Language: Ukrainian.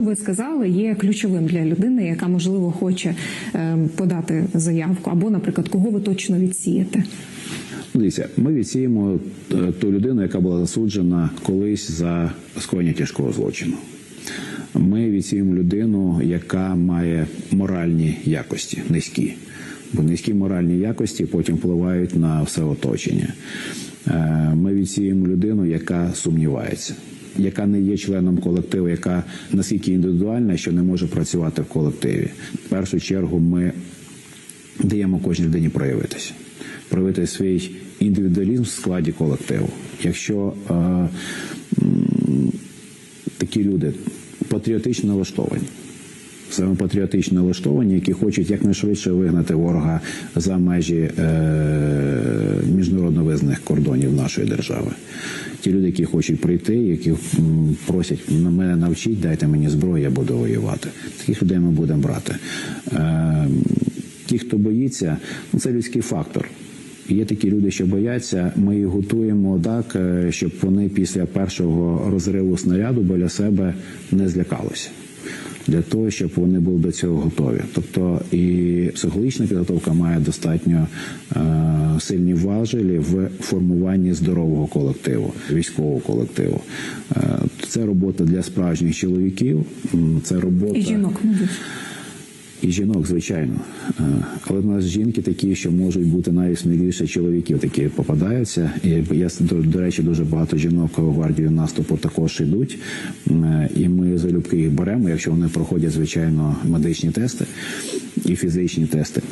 Ви сказали, є ключовим для людини, яка можливо хоче е, подати заявку, або, наприклад, кого ви точно відсієте. Дивіться, ми відсіємо е, ту людину, яка була засуджена колись за скоєння тяжкого злочину. Ми відсіємо людину, яка має моральні якості, низькі. Бо низькі моральні якості потім впливають на все оточення. Е, Ми відсіємо людину, яка сумнівається, яка не є членом колективу, яка наскільки індивідуальна, що не може працювати в колективі. В першу чергу ми даємо кожній людині проявитися, проявити свій індивідуалізм в складі колективу. Якщо е, такі люди патріотично налаштовані, саме патріотично налаштовані, які хочуть якнайшвидше вигнати ворога за межі е, міжнародно визнаних кордонів нашої держави. Ті люди, які хочуть прийти, які просять «На мене навчіть, дайте мені зброю, я буду воювати. Таких людей ми будемо брати. Е, ті, хто боїться, ну це людський фактор. Є такі люди, що бояться. Ми їх готуємо так, е, щоб вони після першого розриву снаряду біля себе не злякалися. Для того, щоб вони були до цього готові. Тобто і психологічна підготовка має достатньо е, сильні важелі в формуванні здорового колективу, військового колективу. Е, це робота для справжніх чоловіків, це робота І жінок, мабуть. І жінок, звичайно. Е, Але в нас жінки такі, що можуть бути навіть сміливіше чоловіків, такі попадаються. І я до, до речі, дуже багато жінок у гвардію наступу також йдуть. Е, І ми залюбки їх беремо, якщо вони проходять звичайно медичні тести і фізичні тести.